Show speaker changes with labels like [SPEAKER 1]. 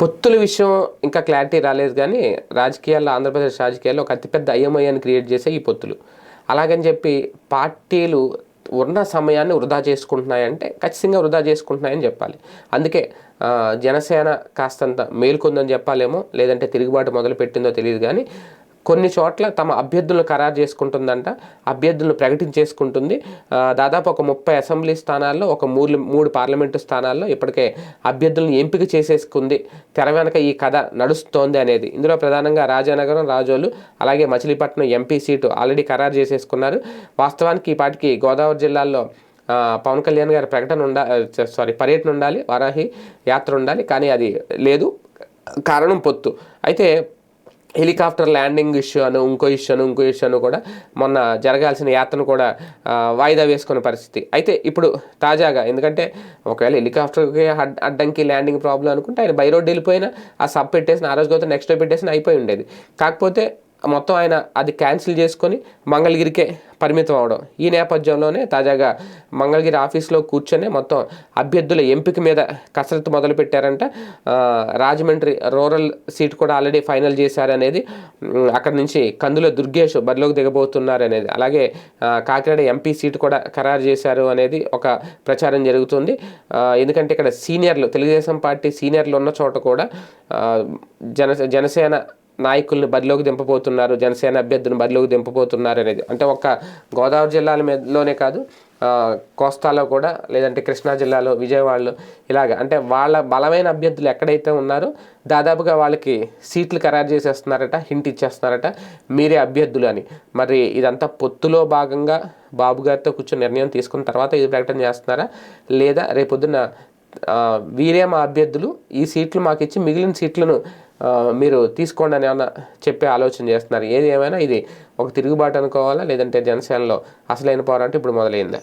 [SPEAKER 1] పొత్తుల విషయం ఇంకా క్లారిటీ రాలేదు కానీ రాజకీయాల్లో ఆంధ్రప్రదేశ్ రాజకీయాల్లో ఒక అతిపెద్ద అయ్యమయ్యాన్ని క్రియేట్ చేసే ఈ పొత్తులు. అలాగని చెప్పి పార్టీలు ఉన్న సమయాన్ని వృధా చేసుకుంటున్నాయంటే ఖచ్చితంగా వృధా చేసుకుంటున్నాయని చెప్పాలి. అందుకే జనసేన కాస్తంత మేల్కొందని చెప్పాలేమో లేదంటే తిరుగుబాటు మొదలు పెట్టిందో తెలియదు కానీ కొన్ని చోట్ల తమ అభ్యర్థులను ఖరారు చేసుకుంటుందంట. అభ్యర్థులను ప్రకటించేసుకుంటుంది. దాదాపు ఒక ముప్పై అసెంబ్లీ స్థానాల్లో ఒక మూడు మూడు పార్లమెంటు స్థానాల్లో ఇప్పటికే అభ్యర్థులను ఎంపిక చేసేసుకుంది. తెర వెనక ఈ కథ నడుస్తోంది అనేది. ఇందులో ప్రధానంగా రాజానగరం రాజోలు అలాగే మచిలీపట్నం ఎంపీ సీటు ఆల్రెడీ ఖరారు చేసేసుకున్నారు. వాస్తవానికి ఈ పాటికి గోదావరి జిల్లాల్లో పవన్ కళ్యాణ్ గారి ప్రకటన ఉండా సారీ పర్యటన ఉండాలి వారాహి యాత్ర ఉండాలి కానీ అది లేదు. కారణం పొత్తు. అయితే హెలికాప్టర్ ల్యాండింగ్ ఇష్యూ అను ఇంకో ఇష్యూ అను ఇంకో ఇష్యూ అను కూడా మొన్న జరగాల్సిన యాత్రను కూడా వాయిదా వేసుకునే పరిస్థితి. అయితే ఇప్పుడు తాజాగా ఎందుకంటే ఒకవేళ హెలికాప్టర్కి అడ్ అడ్డంకి ల్యాండింగ్ ప్రాబ్లం అనుకుంటే ఆయన బై రోడ్ వెళ్ళిపోయినా ఆ సబ్ పెట్టేసిన ఆ రోజు నెక్స్ట్ డే పెట్టేసిన అయిపోయి ఉండేది. కాకపోతే మొత్తం ఆయన అది క్యాన్సిల్ చేసుకొని మంగళగిరికే పరిమితం అవడం. ఈ నేపథ్యంలోనే తాజాగా మంగళగిరి ఆఫీస్లో కూర్చొని మొత్తం అభ్యర్థుల ఎంపిక మీద కసరత్తు మొదలుపెట్టారంట. రాజమండ్రి రూరల్ సీట్ కూడా ఆల్రెడీ ఫైనల్ చేశారనేది అక్కడి అక్కడ నుంచి కందుల దుర్గేష్ బరిలోకి దిగబోతున్నారు అనేది అలాగే కాకినాడ ఎంపీ సీట్ కూడా ఖరారు చేశారు అనేది ఒక ప్రచారం జరుగుతుంది. ఎందుకంటే ఇక్కడ సీనియర్లు తెలుగుదేశం పార్టీ సీనియర్లు ఉన్న చోట కూడా జన జనసేన నాయకుల్ని బరిలోకి దింపబోతున్నారు జనసేన అభ్యర్థులను బరిలోకి దింపబోతున్నారు అనేది. అంటే ఒక్క గోదావరి జిల్లాల మీదలోనే కాదు కోస్తాలో కూడా లేదంటే కృష్ణా జిల్లాలో విజయవాడలో ఇలాగ. అంటే వాళ్ళ బలమైన అభ్యర్థులు ఎక్కడైతే ఉన్నారో దాదాపుగా వాళ్ళకి సీట్లు ఖరారు చేసేస్తున్నారట హింట్ ఇచ్చేస్తున్నారట మీరే అభ్యర్థులు అని. మరి ఇదంతా పొత్తులో భాగంగా బాబు గారితో కూర్చొని నిర్ణయం తీసుకున్న తర్వాత ఇది ప్రకటన చేస్తున్నారా? లేదా రేపొద్దున వీరే మా అభ్యర్థులు ఈ సీట్లు మాకు ఇచ్చి మిగిలిన సీట్లను మీరు తీసుకోండి అని ఏమన్నా చెప్పే ఆలోచన చేస్తున్నారు. ఏది ఏమైనా ఇది ఒక తిరుగుబాటు అనుకోవాలా? లేదంటే జనసేనలో అసలైన పోరాటం ఇప్పుడు మొదలైందా?